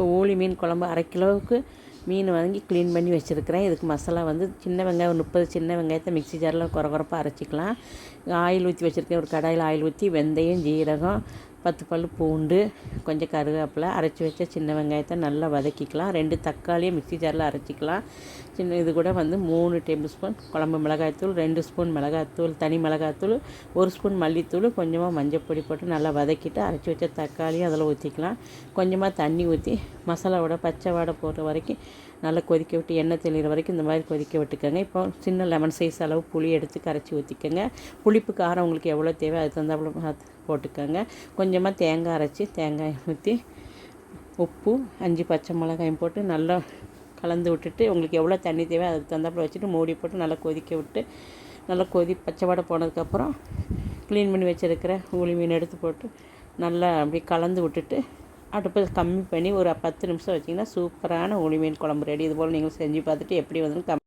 இப்போ ஊளி மீன் குழம்பு அரை கிலோவுக்கு மீன் வாங்கி க்ளீன் பண்ணி வச்சுருக்கிறேன். இதுக்கு மசாலா வந்து சின்ன வெங்காயம் முப்பது சின்ன வெங்காயத்தை மிக்ஸி ஜாரில் குறகுறப்பாக அரைச்சிக்கலாம். ஆயில் ஊற்றி வச்சுருக்கேன். ஒரு கடாயில் ஆயில் ஊற்றி வெந்தயம் ஜீரகம் பத்து பல் பூண்டு கொஞ்சம் கருவேப்பிலை அரைச்சி வச்ச சின்ன வெங்காயத்தை நல்லா வதக்கிக்கலாம். ரெண்டு தக்காளியை மிக்ஸி ஜாரில் அரைச்சிக்கலாம். சின்ன இது கூட வந்து மூணு டேபிள் ஸ்பூன் குழம்பு மிளகாய்த்தூள் ரெண்டு ஸ்பூன் மிளகாய்த்தூள் தனி மிளகாய்த்தூள் ஒரு ஸ்பூன் மல்லித்தூள் கொஞ்சமாக மஞ்சள் பொடி போட்டு நல்லா வதக்கிட்டு அரைச்சி வச்ச தக்காளியும் அதில் ஊற்றிக்கலாம் கொஞ்சமாக தண்ணி ஊற்றி மசாலாவோட பச்சை வாடை போடுற வரைக்கும் நல்லா கொதிக்க விட்டு எண்ணெய் தெளிகிற வரைக்கும் இந்த மாதிரி கொதிக்க விட்டுக்கோங்க. இப்போ சின்ன லெமன் சைஸ் அளவு புளி எடுத்து கரைச்சி ஊற்றிக்கோங்க புளிப்பு காரம் உங்களுக்கு எவ்வளோ தேவை அதுக்கு தகுந்தாப்புல பார்த்து போட்டுக்கோங்க. கொஞ்சமாக தேங்காய் அரைச்சி தேங்காய் ஊற்றி உப்பு அஞ்சு பச்சை மிளகாயும் போட்டு நல்லா கலந்து விட்டுட்டு உங்களுக்கு எவ்வளோ தண்ணி தேவை அதுக்கு தந்தாப்புல வச்சுட்டு மூடி போட்டு நல்லா கொதிக்க விட்டு நல்லா கொதி பச்சை வடை போனதுக்கப்புறம் க்ளீன் பண்ணி வச்சுருக்கிற ஊளி மீன் எடுத்து போட்டு நல்லா அப்படி கலந்து விட்டுட்டு அடுப்பை கம்மி பண்ணி ஒரு பத்து நிமிஷம் வச்சிங்கன்னா சூப்பரான உளிமீன் குழம்பு ரெடி இது போல் நீங்கள் செஞ்சு பார்த்துட்டு எப்படி வந்து கம்